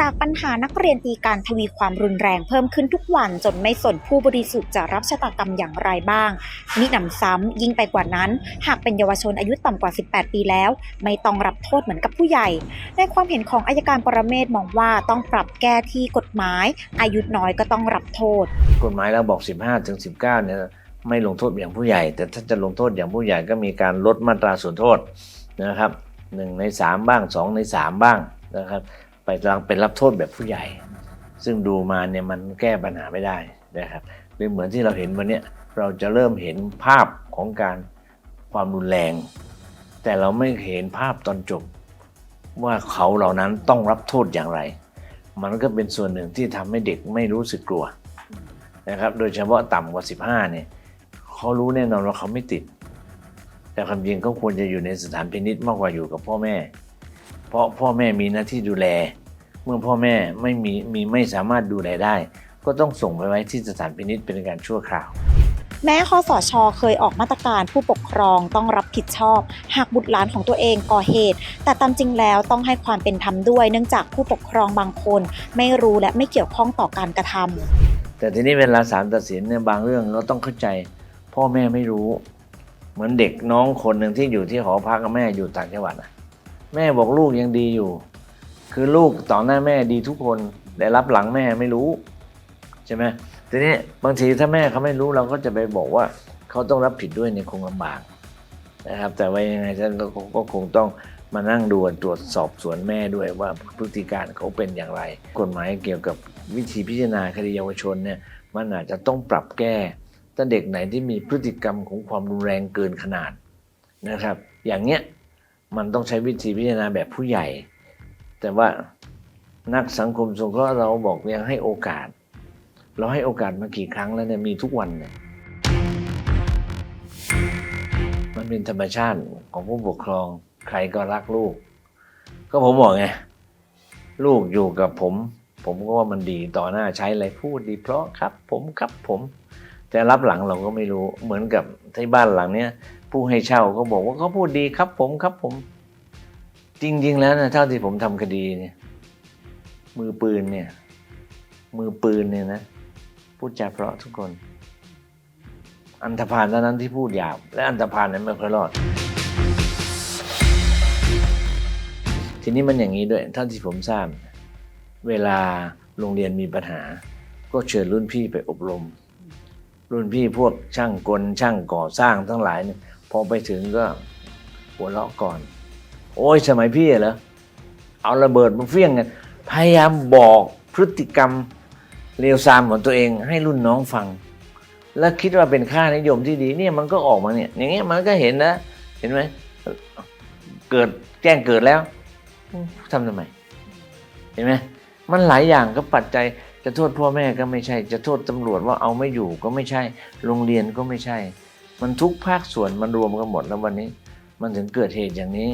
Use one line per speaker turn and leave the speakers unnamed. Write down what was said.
จากปัญหานักเรียนตีการทวีความรุนแรงเพิ่มขึ้นทุกวันจนไม่สนผู้บริสุทธิ์จะรับชะตากรรมอย่างไรบ้างมิหนำซ้ำยิ่งไปกว่านั้น หากเป็นเยาวชนอายุต่ำกว่า 18 ปีแล้ว ไม่ต้องรับโทษเหมือนกับผู้ใหญ่ ในความเห็นของอายการปรเมศมองว่าต้องปรับแก้ที่กฎหมาย อายุน้อยก็ต้องรับโทษ
กฎหมายเราบอก 15ถึง19 เนี่ยไม่ลงโทษอย่างผู้ใหญ่ แต่ถ้าจะลงโทษอย่างผู้ใหญ่ก็มีการลดมาตราส่วนโทษนะครับหนึ่งในสามบ้างสองในสามบ้างนะครับ ไปลังเป็นรับโทษแบบผู้ใหญ่ ซึ่งดูมาเนี่ยมันแก้ปัญหาไม่ได้นะครับหรือเหมือนที่เราเห็นวันนี้เราจะเริ่มเห็นภาพของการความรุนแรง แต่เราไม่เห็นภาพตอนจบ ว่าเขาเหล่านั้นต้องรับโทษอย่างไร มันก็เป็นส่วนหนึ่งที่ทำให้เด็กไม่รู้สึกกลัวนะครับ โดยเฉพาะต่ำกว่า 15เนี่ยเขารู้แน่นอนว่าเขาไม่ติด แต่ความจริงเขาควรจะอยู่ในสถานพินิษมากกว่าอยู่กับพ่อแม่ เพราะพ่อแม่มีหน้าที่ดูแล เมื่อพ่อแม่ไม่มีมีไม่สามารถดูแลได้ ก็ต้องส่งไปไว้ที่สถานพินิษเป็นการชั่วคราว
แม้คอสชเคยออกมาตรการผู้ปกครองต้องรับผิดชอบ หากบุตรหลานของตัวเองก่อเหตุ แต่ตามจริงแล้วต้องให้ความเป็นธรรมด้วย เนื่องจากผู้ปกครองบางคน ไม่รู้และไม่เกี่ยวข้องต่อการกระทำ
แต่ทีนี้เวลาศาลตัดสินเนี่ยบางเรื่องเราต้องเข้าใจ พ่อแม่ไม่รู้ เหมือนเด็กน้องคนหนึ่งที่อยู่ที่หอพักกับแม่อยู่ต่างจังหวัดนะ แม่บอกลูกยังดีอยู่ คือลูกต่อหน้าแม่ดีทุกคน แต่รับหลังแม่ไม่รู้ ใช่ไหมทีนี้บางทีถ้าแม่เขาไม่รู้เราก็จะไปบอกว่าเขาต้องรับผิดด้วยเนี่ยคงลำบากนะครับ แต่ว่ายังไงฉันก็ก็ก็คงต้องมานั่งดูตรวจสอบสวนแม่ด้วยว่าพฤติการเขาเป็นอย่างไร กฎหมายเกี่ยวกับวิธีพิจารณาคดีเยาวชนเนี่ยมันอาจจะต้องปรับแก้ถ้าเด็กไหนที่มีพฤติกรรมของความรุนแรงเกินขนาดนะครับ อย่างเนี้ย มันต้องใช้วิธีพิจารณาแบบผู้ใหญ่ แต่ว่านักสังคมสงเคราะห์เราบอกยังให้โอกาส เราให้โอกาสมากี่ครั้งแล้วเนี่ยมีทุกวันเนี่ยมันเป็นธรรมชาติของผู้ปกครองใครก็รักลูก ก็ผมบอกไงลูกอยู่กับผม ผมก็ว่ามันดีต่อหน้าใช้อะไรพูดดี เพราะครับผมครับผม แต่รับหลังเราก็ไม่รู้เหมือนกับที่บ้านหลังเนี้ย ผู้ให้เช่าก็บอกว่าเขาพูดดีครับผมครับผม จริง ๆ แล้วนะเท่าที่ผมทำคดีเนี่ย มือปืนเนี่ย มือปืนเนี่ยนะพูดจาเพราะทุกคน อันธพาลเท่านั้นที่พูดหยาบ และอันธพาลนั้นไม่ค่อยรอด ทีนี้มันอย่างนี้ด้วยเท่าที่ผมทราบเวลาโรงเรียนมีปัญหา ก็เชิญรุ่นพี่ไปอบรม รุ่นพี่พวกช่างกลช่างก่อสร้างทั้งหลายเนี่ย อไปถึงก็หัวเราะก่อน โอ้ยสมัยพี่เหรอเอาระเบิดมาเฟี้ยงกันพยายามบอกพฤติกรรมเลวทรามของตัวเองให้รุ่นน้องฟัง แล้วคิดว่าเป็นค่านิยมที่ดีเนี่ยมันก็ออกมาเนี่ย อย่างเงี้ยมันก็เห็นนะ เห็นไหมเกิดแจ้งเกิดแล้วทำทำไมเห็นไหมมันหลายอย่างก็ปัจจัยจะโทษพ่อแม่ก็ไม่ใช่ จะโทษตำรวจว่าเอาไม่อยู่ก็ไม่ใช่ โรงเรียนก็ไม่ใช่ มันทุกภาคส่วนมันรวมกันหมดแล้ววันนี้ มันถึงเกิดเหตุอย่างนี้